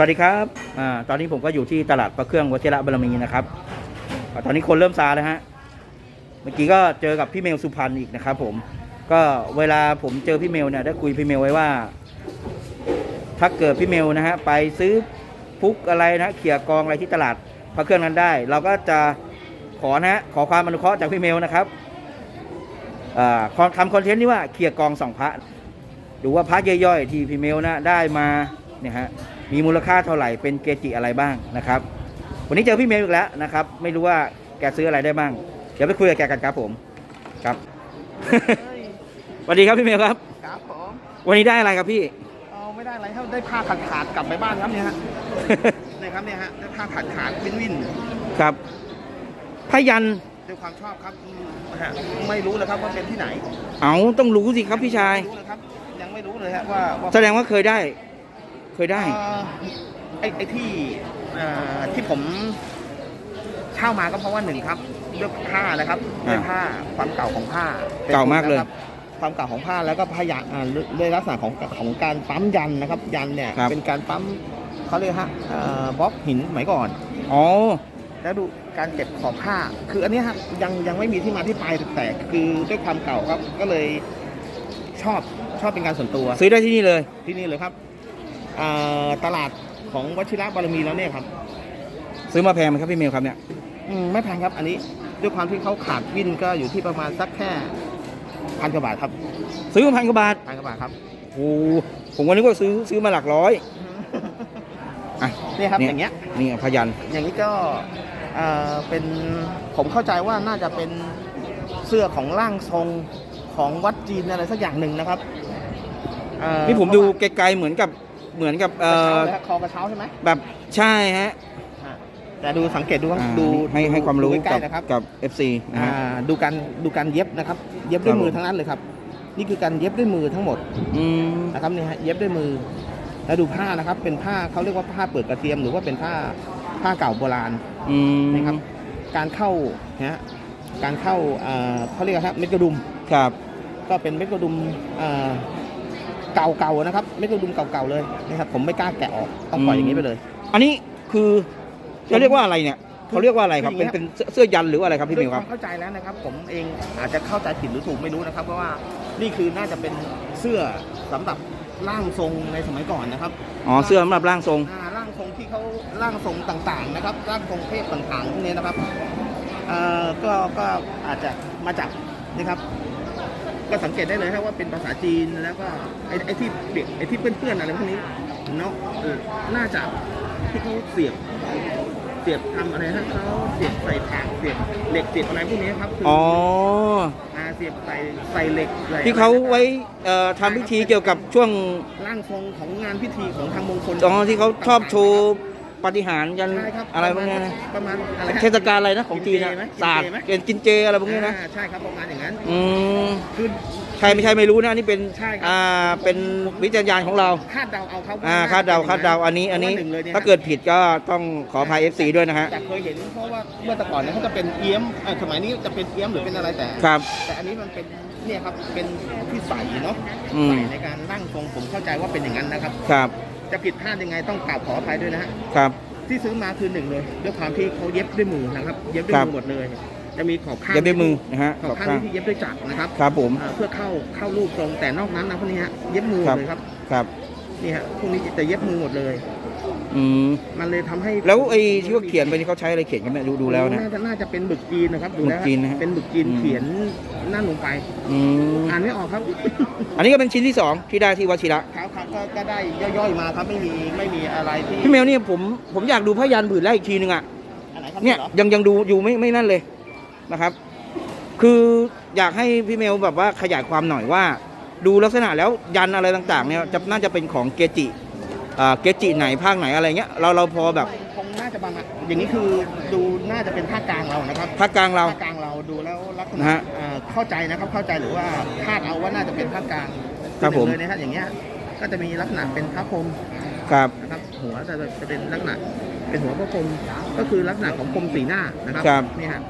สวัสดีครับอ่าตอนนี้ผมก็อยู่ที่ตลาดพระเครื่องวชิระบารมีนะครับตอนนี้คนเริ่มซาแล้วฮะ เมื่อกี้ก็เจอกับพี่เมลสุพรรณอีกนะครับ ผม ก็เวลาผมเจอพี่เมลเนี่ยได้คุยพี่เมลไว้ว่า ถ้าเกิดพี่เมลนะฮะไปซื้อพุกอะไรนะเขี่ยกองอะไรที่ตลาดพระเครื่องนั้นได้ เราก็จะขอนะฮะขอความอนุเคราะห์จากพี่เมลนะครับอ่าขอทำคอนเทนต์นี้ว่าเขี่ยกองสองพระดูว่าพระย่อยๆที่พี่เมลนะได้มาเนี่ยฮะ มีมูลค่าเท่าไหร่เป็นเกจิอะไรบ้างนะครับ วันนี้เจอพี่เมลอีกแล้วนะครับ ไม่รู้ว่าแกซื้ออะไรได้บ้าง เดี๋ยวไปคุยกับแกกันครับผมครับ สวัสดีครับพี่เมลครับ ครับผมวันนี้ได้อะไรครับพี่เอาไม่ได้อะไรเท่าได้ผ้าขาดขาดๆกลับไปบ้านครับเนี่ยฮะ เนี่ยครับเนี่ยฮะได้ผ้าขาดขาดวินวินครับพยันด้วยความชอบครับอืมฮะไม่รู้เลยครับว่าเป็นที่ไหนเอาต้องรู้สิครับพี่ชายไม่รู้เลยครับ ยังไม่รู้เลยฮะว่าว่าแสดงว่าเคยได้ เคยได้ เอ่อไอ้ไอ้ที่เอ่อที่ผมเช่ามาก็เพราะว่าหนึ่งครับเลือกผ้านะครับเลือกผ้าความเก่าของผ้าป็นเก่ามากเลย นะครับความเก่าของผ้าแล้วก็ผ้ายันอ่าด้วยลักษณะของของการปั๊มยันนะครับ ยันเนี่ยเป็นการปั๊มเขาเรียกฮะเอ่อบล็อกหินสมัยก่อน อ๋อ แล้วดูการเก็บขอบผ้า คืออันเนี้ยครับยังยังไม่มีที่มาที่ไปแต่คือด้วยความเก่าครับก็เลยชอบชอบเป็นการส่วนตัวซื้อได้ที่นี่เลยที่นี่เลยครับอ่า ตลาดของวชิระบารมีแล้วเนี่ยครับ ซื้อมาแพงไหมครับพี่เมลครับเนี่ยอืมไม่แพงครับ อันนี้ด้วยความที่เขาขาดวินก็อยู่ที่ประมาณสักแค่พันกว่าบาทครับซื้อมาพันกว่าบาทพันกว่าบาทครับโอ้โหผมวันนี้ก็ซื้อซื้อมาหลักร้อยอะเนี่ยครับเนี่ยอย่างเงี้ยนี่พยันอย่างนี้ก็เอ่อเป็นผมเข้าใจว่าน่าจะเป็นเสื้อของร่างทรงของวัดจีนอะไรสักอย่างหนึ่งนะครับเอ่อนี่ผมดูไกลๆเหมือนกับ เหมือนกับเอเอ่ออคอกระเช้าใช่ไหมแบบใช่ฮะอ่าแต่ดูสังเกตดูครับอ่าดูให้ให้ความรู้ดูใกกัล้บๆนะครับกับ FC นะอ่าฮะดูการดูการเย็บนะครับ เย็บด้วยครับมือทั้งนั้นเลยครับ นี่คือการเย็บด้วยมือทั้งหมดอืมนะครับนี่ฮะเย็บด้วยมือ แล้วดูผ้านะครับ เป็นผ้าเขาเรียกว่าผ้าเปิดกระเทียมหรือว่าเป็นผ้าผ้าเก่าโบราณอืมนะครับ การเข้านะฮะการเข้าอ่าเขาเรียกว่าครับเม็ดกระดุมครับ ก็เป็นเม็ดกระดุมอ่า เก่าๆนะครับเม็ดกระดุมเก่าๆเลยนะครับผมไม่กล้าแกะออกต้องปล่อยอย่างนี้ไปเลย อันนี้คือจะเรียกว่าอะไรเนี่ยเขาเรียกว่าอะไรครับคือเป็นอย่างเงี้ยเป็นเสื้อเสื้อยันหรือว่าอะไรครับพี่ด้เมวยลคครัวาบมเข้าใจแล้วนะครับ ผมเองอาจจะเข้าใจผิดหรือถูกไม่รู้นะครับเพราะว่านี่คือน่าจะเป็นเสื้อสำหรับร่างทรงในสมัยก่อนนะครับ อ๋อเสื้อสำหรับร่างทรง อ่าร่างทรงที่เขาร่างทรงต่างๆนะครับ ร่างทรงเทพต่างๆพวกนี้นะครับเอ่อก็ก็อาจจะมาจากนะครับ ก็สังเกตได้เลยครับว่าเป็นภาษาจีนแล้วก็ไอ้ไอ้ที่เปียกไอ้ที่เปื้อนๆอะไรพวกนี้เนาะเออน่าจะที่เขาเสียบเสียบทำอะไรฮะเขาเสียบใส่ถางเสียบเหล็กเสียบอะไรพวกนี้ครับคือ๋อาเสียบใส่ใส่เหล็กใส่ที่เขาไว้เอ่อทำพิธีเกี่ยวกับช่วงร่างทรงของงานพิธีของทางมงคลอ๋อที่เขาชอบโชว์ ปาฏิหารย์ยันใช่ครับอะไรพวกเนี้ยนะประมาณอะไรฮะ เทศกาลอะไรนะของจีนนะกินเจไหมศาสตร์กินเจไหม เกณฑ์กินเจอะไรพวกนี้นะอ่าใช่ครับประมาณอย่างนั้นอืมคือ ใช่ไม่ใช่ไม่รู้นะอันนี่เป็นใช่ครับ อ่าเป็นวิจารณญาณของเรา คาดเดาเอาครับอ่าคาดเดาคาดเดาอันนี้อันนี้พระว่หงเลยนี่ยถ้าเกิดผิดก็ต้องขออภัย FC ด้วยนะฮะแต่เคยเห็นเพราะว่าเมื่อแต่ก่อนเนี่ยเขาจะเป็นเอี้ยมเอ่อสมัยนี้จะเป็นเอี้ยมหรือเป็นอะไรแต่ ครับ แต่อันนี้มันเป็นเนี่ยครับเป็นที่ใส่เนาะอืม ใส่ในการนั่งทรงผมเข้าใจว่าเป็นอย่างนั้นนะครับ ครับ จะผิดพลาดยังไงต้องกราบขออภัยด้วยนะฮะครับ ที่ซื้อมาคือหนึ่งเลยด้วยความที่เขาเย็บด้วยมือนะครับ เย็บด้วยครับมือหมดเลย จะมีขอบข้างเย็บด้วยมือนะฮะขอบข้างขอบข้างที่เย็บด้วยจักรนะครับครับผมอ่าเพื่อเข้าเข้ารูปทรงแต่นอกนั้นนะพวกนี้ฮะเย็บมือหมดเลยครับครับนี่ฮะพวกนี้จะเย็บมือหมดเลย อืมมันเลยทำให้แล้วไอ้ที่เขาเขียนไปที่เขาใช้อะไรเขียนกันเนี่ยดูดูแล้วนะน่าจะน่าจะเป็นบึกจีนนะครับดูแล้วหมึกจีนนะฮะเป็นบึกจีนอืม เขียนนั่นลงไป อืมอ่านไม่ออกครับ อันนี้ก็เป็นชิ้นที่สองที่ได้ที่วชิระ ครับครับก็ก็ได้ย่อยๆมาครับไม่มีไม่มีอะไรที่พี่เมลนี่ผมผมอยากดูพยันผืนแรกอีกทีนึงอะ อันไหนครับเนี่ยหรอยังยังดูอยู่ไม่ไม่นั่นเลยนะครับ คืออยากให้พี่เมลแบบว่าขยายความหน่อยว่า ดูลักษณะแล้วยันอะไรต่างๆเนี่ยจะน่าจะเป็นของเกจิอ่า เกจิไหนภาคไหนอะไรเงี้ยเราเราพอแบบคงน่าจะประมาณอย่างนี้คือดูน่าจะเป็นภาคกลางเรานะครับภาคกลางเราภาคกลางเราดูแล้วลักษนะณะฮะเอ่อเข้าใจนะครับเข้าใจหรือว่าคาดเอาว่าน่าจะเป็นภาคกลางครับผมเลยนะครับอย่างเงี้ยก็จะมีลักษณะเป็นพระพรหมครับนะครับหัวจะจะเป็นลักษณะเป็นหัวพระพรหมก็คือลักษณะของพรหมสีหน้านะครับครับนี่ฮะ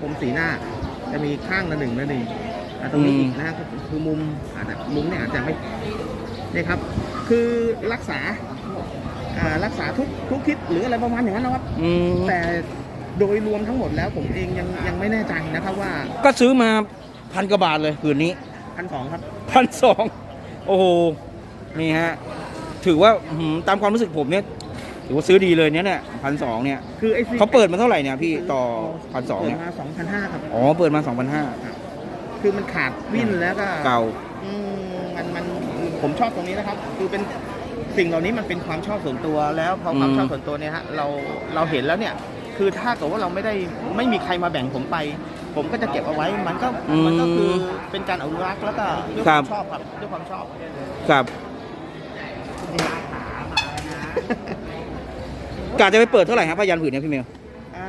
พรหมสีหน้าจะมีข้างละหนึ่งละหนึ่งอะตรงนี้อืมอีกนะฮะคือมุมอาจจะมุมเนี่ยอาจจะไม่นี่ครับ คือรักษาอ่ารักษาทุกทุกทิศหรืออะไรประมาณอย่างนั้นนะครับ อืมแต่โดยรวมทั้งหมดแล้วผมเองยังยังไม่แน่ใจนะครับว่าก็ซื้อมาพันกว่าบาทเลยผืนนี้พันสองครับ พันสองโอ้โหนี่ฮะถือว่าอื้อหือตามความรู้สึกผมเนี่ยถือว่าซื้อดีเลยเนี่ยเนี่ยพันสองเนี่ยคือไอ้สิ่งเขาเปิดมาเท่าไหร่เนี่ยพี่ต่อพันสองเปิดเนี่ยมาสองพันห้าครับ อ๋อเปิดมาสองพันห้าคือมันขาดวิ่นแล้วก็เก่าอืมมันมัน ผมชอบตรงนี้นะครับ คือเป็นสิ่งเหล่านี้มันเป็นความชอบส่วนตัวแล้วพอความอืมชอบส่วนตัวเนี่ยฮะเราเราเห็นแล้วเนี่ย คือถ้าเกิดว่าเราไม่ได้ไม่มีใครมาแบ่งผมไป ผมก็จะเก็บเอาไว้มันก็มันก็คือเป็นการอนุรักษ์แล้วก็ด้วยความชอบครับด้วยความชอบครับกะจะไปเปิดเท่าไหร่ครับพยันผืนเนี่ยพี่เมลอ่า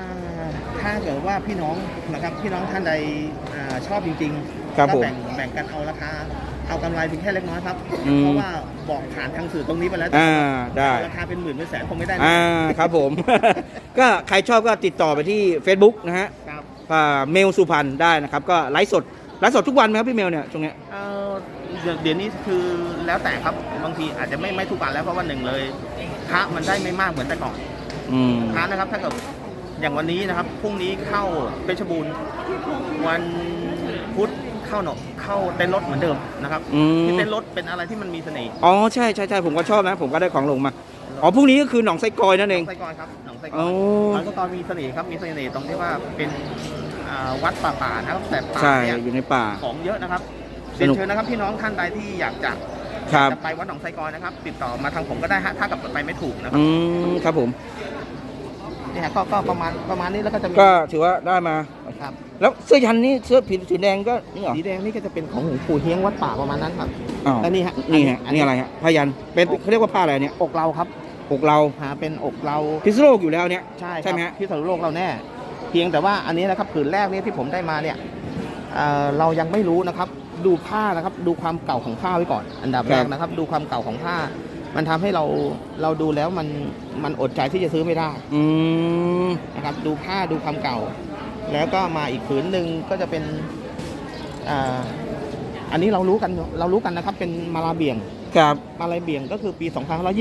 ถ้าเกิดว่าพี่น้องนะครับพี่น้องท่านใดอ่าชอบจริงๆครับก็ผมแบ่งแบ่งกันเอาราคา เอากำไรเพียงแค่เล็กน้อยครับ อืม เพราะว่าบอกผ่านทางสื่อตรงนี้ไปแล้วอ่าได้ ราคาเป็นหมื่นเป็นแสนคงไม่ได้นะอ่าครับผม ก็ใครชอบก็ติดต่อไปที่ Facebook นะฮะครับอ่าเมลสุพรรณได้นะครับ ก็ไลฟ์สดไลฟ์สดทุกวันไหมครับพี่เมลเนี่ยช่วงเนี้ย เอ่อเดี๋ยวเดี๋ยวนี้คือแล้วแต่ครับบางทีอาจจะไม่ไม่ทุกวันแล้วเพราะว่าหนึ่งเลยพระมันได้ไม่มากเหมือนแต่ก่อน อืมพระนะครับถ้าเกิดอย่างวันนี้นะครับพรุ่งนี้เข้าเพชรบูรณ์วันพุธ เข้าหนกเข้าเต้นรถเหมือนเดิมนะครับอืม ที่เต้นรถเป็นอะไรที่มันมีเสน่ห์อ๋อใช่ใช่ใช่ผมก็ชอบนะ ผมก็ได้ของลงมาอ๋อพรุ่งนี้ก็คือหนองไซกอยนั่นเองหนองไส้กรครับหนองไส้กรอ๋อหนองไส้กรมีเสน่ห์ครับมีเสน่ห์ตรงที่ว่าเป็นอ่าวัดป่าป่าๆนะครับแต่ป่าใช่เนี่ยอยู่ในป่า ของเยอะนะครับสเรียนนุก เชิญนะครับพี่น้องท่านใดที่อยากจะครับจะไปวัดหนองไส้กรนะครับ ติดต่อมาทางผมก็ได้ฮะถ้ากับไปไม่ถูกนะครับ อืมครับผม นี่ฮะก็ก็ประมาณประมาณนี้แล้วก็จะมี ก็ถือว่าได้มาครับ แล้วเสื้อยันนี่เสื้อผีสีแดงก็นี่เหรอ สีแดงนี่ก็จะเป็นของหลวงปู่เฮียงวัดป่าประมาณนั้นครับอ๋อแล้วนี่ฮะนี่ฮะอันนี้นี่อะไรฮะพยันเป็นเขาเรียกว่าผ้าอะไรเนี่ยอกเราครับอกเราหาเป็นอกเราพิษณุโลกอยู่แล้วเนี่ย ใช่ใช่ไหมครัฮะบที่สรุโลกเราแน่ เพียงแต่ว่าอันนี้นะครับผืนแรกเนี่ยที่ผมได้มาเนี่ยเอ่อเรายังไม่รู้นะครับ ดูผ้านะครับ ดูความเก่าของผ้าไว้ก่อน อันดับแรกนะครับ ดูความเก่าของผ้า มันทำให้เราเราดูแล้วมันมันอดใจที่จะซื้อไม่ได้ อืมนะครับ ดูผ้าดูความเก่า แล้วก็มาอีกผืนหนึ่งก็จะเป็นอ่าอันนี้เรารู้กันเรารู้กันนะครับ เป็นมาลาเบียงครับมาลาเบียงก็คือปี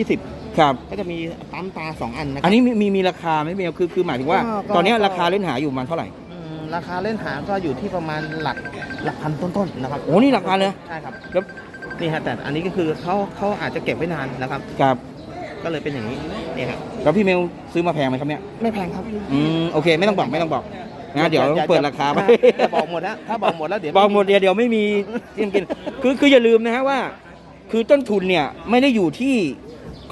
2520 ครับ ก็จะมีปั๊มตาสองอันนะคอัรันบนี้มีมีมีราคาไหมเมลคือคือหมายถึงว่าก็ก็ตอนเนี้ยก็ราคาเล่นหาอยู่ประมาณเท่าไหร่อืมราคาเล่นหาก็อยู่ที่ประมาณหลักหลักพันต้นๆนะครับโอ้นี่หลักพันเลยใช่ครับแล้ว นี่ฮะแต่อันนี้ก็คือเขาเขาอาจจะเก็บไว้นานนะครับ ครับ ก็เลยเป็นอย่างนี้นี่ครับแล้วพี่เมลซื้อมาแพงไหมครับเนี่ย ไม่แพงครับอืมโอเคไม่ต้องบอกไม่ต้องบอกนะเดี๋ยวอย่เปิดราคาไปอย่าบอกหมดนะถ้าบอกหมดแล้วเดี๋ยวบอกหมดเดี๋ยวเดี๋ยวไม่มีที่กินคือคืออย่าลืมนะฮะว่า คือต้นทุนเนี่ยไม่ได้อยู่ที่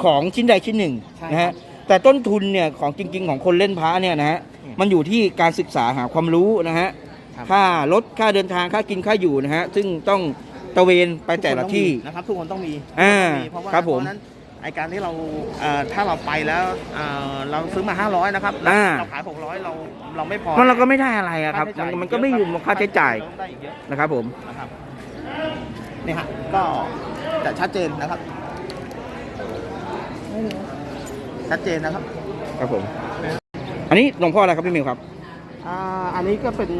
ของชิ้นใดชิ้นหนึ่งนะฮะแต่ต้นทุนเนี่ยของจริง ๆ ของคนเล่นพระเนี่ยนะฮะมันอยู่ที่การศึกษาหาความรู้นะฮะครับค่ารถค่าเดินทางค่ากินค่าอยู่นะฮะซึ่งต้อง ตระเวนไปแต่ละที่นะครับทุกคนต้องมีอ่าทุกคนต้องมีเพราะว่าครับผมเพาะฉะนั้นไอการที่เราเอ่อถ้าเราไปแล้วเอ่อเราซื้อมา 500 นะครับแล้วอ่า เราขาย 600 เราเราไม่พอมันเราก็ไม่ได้อะไรอะครับาใช้มันจ่ายมันก็ไม่อยู่ค่าใช้จ่ายได้อีกเยอะนะครับผม นะครับนี่ฮะก็จะชัดเจนนะครับ ชัดเจนนะครับ ครับผม อันนี้หลวงพ่ออะไรครับพี่มิวครับ อ่าอันนี้ก็เป็น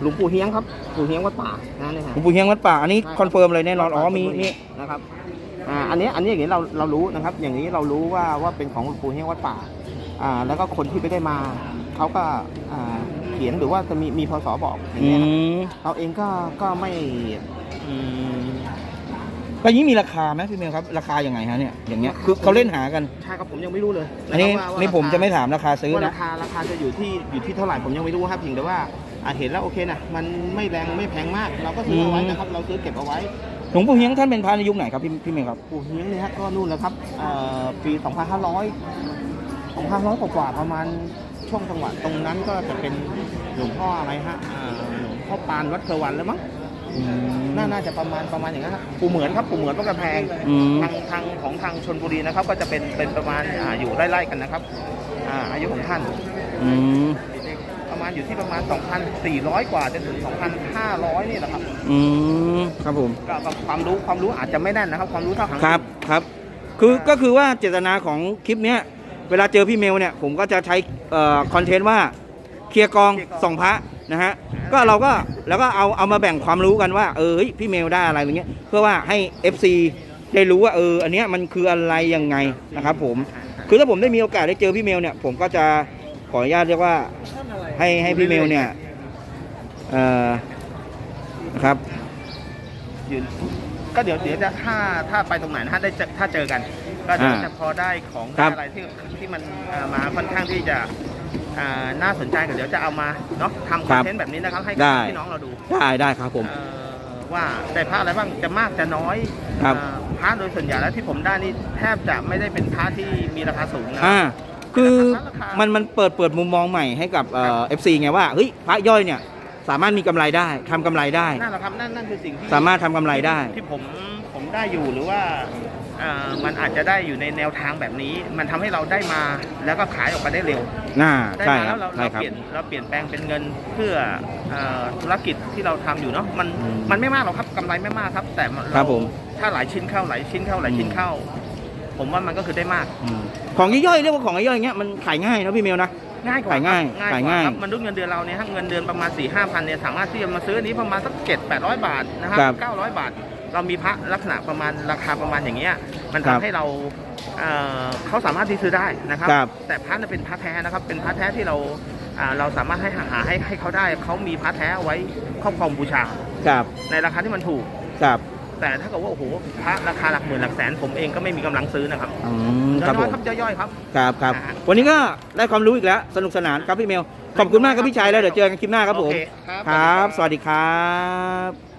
หลวงปู่เฮียงครับปู่เฮียงวัดป่านะนี่ฮะ หลวงปู่เฮียงวัดป่าอันนี้คอนเฟิร์มเลยแน่นอนอ๋อมีนี่นะครับอ่าอันนี้อันนี้อย่างนี้เราเรารู้นะครับ อย่างนี้เรารู้ว่าว่าเป็นของหลวงปู่เฮียงวัดป่าอ่าแล้วก็คนที่ไม่ได้มาเขาก็อ่าเขียนหรือว่าจะมีมีพศบอกอย่างอืเงี้ยครับมเราเองก็ก็ไม่อืม แล้วนี้มีราคาไหมพี่มิวครับราคายังไงฮะเนี่ยอย่างเงี้ยคือเขาเล่นหากันใช่ครับผมยังไม่รู้เลยอันนี้ะครับว่าว่านี่ผมราคาจะไม่ถามราคาซื้อว่านะราคาราคาจะอยู่ที่อยู่ที่เท่าไหร่ผมยังไม่รู้ครับเพียงแต่ว่าอ่าเห็นแล้วโอเคนะมันไม่แรงไม่แพงมาก เราก็ซื้อเอาไว้นะครับเราซื้อเก็บเอาไว้หลวงปู่เฮียงท่านเป็นพระในยุคไหนครับพี่พี่มิวครับปู่เฮียงเนี่ยฮะก็นู่นแหละครับเอ่อปี 2500 2500กว่าๆประมาณช่วงจังหวะตรงนั้นก็จะเป็นหลวงพ่ออะไรฮะอ่าหลวงพ่อปานวัดเครวันแล้วมั้ง น่าน่าจะประมาณประมาณอย่างนั้นครับปู่เหมือนครับปู่เหมือนวัดกระแพงอืม ทางทางของทางชนบุรีนะครับ ก็จะเป็นเป็นประมาณอ่าอยู่ไล่ๆกันนะครับอ่าอายุของท่าน อืมประมาณอยู่ที่ประมาณ 2,400 กว่าจนถึง 2,500 นี่แหละครับอืมครับผม ก็ก็ความรู้ความรู้อาจจะไม่แน่นนะครับ ความรู้เท่าขังครับครับคือก็คือว่าเจตนาของคลิปเนี้ยเวลาเจอพี่เมลเนี่ยผมก็จะใช้เอ่อคอนเทนต์ว่าเคลียร์กองส่องพระ นะฮะก็เราก็แล้วก็เอาเอามาแบ่งความรู้กันว่า เออเฮ้ยพี่เมลได้อะไรอย่างเงี้ยเพื่อว่าให้ FC ได้รู้ว่าเอออันเนี้ยมันคืออะไรยังไงนะครับผมคือถ้าผมได้มีโอกาสได้เจอพี่เมลเนี่ยผมก็จะขออนุญาตเรียกว่าให้ให้พี่เมลเนี่ยเอ่อนะครับยืนก็เดี๋ยวเดี๋ยวจะถ้าถ้าไปตรงไหนนะถ้าได้เจอถ้าเจอกัน ก็เดี๋ยวอ่าจะพอได้ของครัได้บอะไรที่ที่มันเอ่อมาค่อนข้างที่จะอ่า น่าสนใจก็เดี๋ยวจะเอามาเนาะทำคอนเทนต์แบบนี้นะครับให้กับได้พี่น้องเราดูได้ได้ครับผมเอ่อว่าได้พระอะไรบ้างจะมากจะน้อยครับเอ่อพระโดยส่วนใหญ่แล้วที่ผมได้นี่แทบจะไม่ได้เป็นพระที่มีราคาสูงนะอ่าคือราคามันมันเปิดเปิดมุมมองใหม่ให้กับเอ่อฟซีไงว่าเฮ้ยพระย่อยเนี่ยสามารถมีกำไรได้ทำกำไรได้นั่นแหละครับนั่นนั่นคือสิ่งที่สามารถทำกำไรได้ที่ผมผมได้อยู่หรือว่าเอ่อ มันอาจจะได้อยู่ในแนวทางแบบนี้ มันทำให้เราได้มาแล้วก็ขายออกมาได้เร็วน่าได้ใช่มาครัแล้บวเราใช่เราครับเปลี่ยนเราเปลี่ยนแปลงเป็นเงินเพื่อเอ่อธุรกิจที่เราทำอยู่เนาะมันอืมมันไม่มากหรอกครับกำไรไม่มากครับ แต่มันครับผมถ้าหลายชิ้นเข้าหลายชิ้นเข้าหลายชิ้นอืมเข้า ผมว่ามันก็คือได้มากอืมของย่อยๆเรียกว่าของย่อยๆอย่างเงี้ยมันขายง่ายนะพี่เมลนะง่ายกว่าขายง่ายครับขายกว่ง่ายครับมันด้วยเงินเดือนเราเนี่ยถ้าเงินเดือนประมาณ4ี่ห้าพันเนี่ยสามารถที่จะมาซื้ออันนี้ประมาณสักเจ็ดแปดร้อยบาทนะครับครับเก้าร้อยบาท เรามีพระลักษณะประมาณราคาประมาณอย่างเงี้ย มันครัทำบให้เราเอ่อเขาสามารถที่ซื้อได้นะครับ ครับ แต่พระน่ะเป็นพระแท้นะครับ เป็นพระแท้ที่เราอ่าเราสามารถให้หาหาให้ให้เขาได้เขามีพระแท้เอาไว้ครอบครองบูชาครับในราคาที่มันถูกครับแต่ถ้าเกิดว่าโอ้โหพระราคาหลักหมื่นหลักแสนผมเองก็ไม่มีกำลังซื้อนะครับอืมครับน้ผอยมๆครับย่อยๆครับ ครับครับอ่า วันนี้ก็ได้ความรู้อีกแล้ว สนุกสนานครับพี่เมลขอบคุณมากครับพี่ชัยแล้วเดี๋ยวเจอกันคลิปหน้าครับผมโอเคครับครับ สวัสดีครับ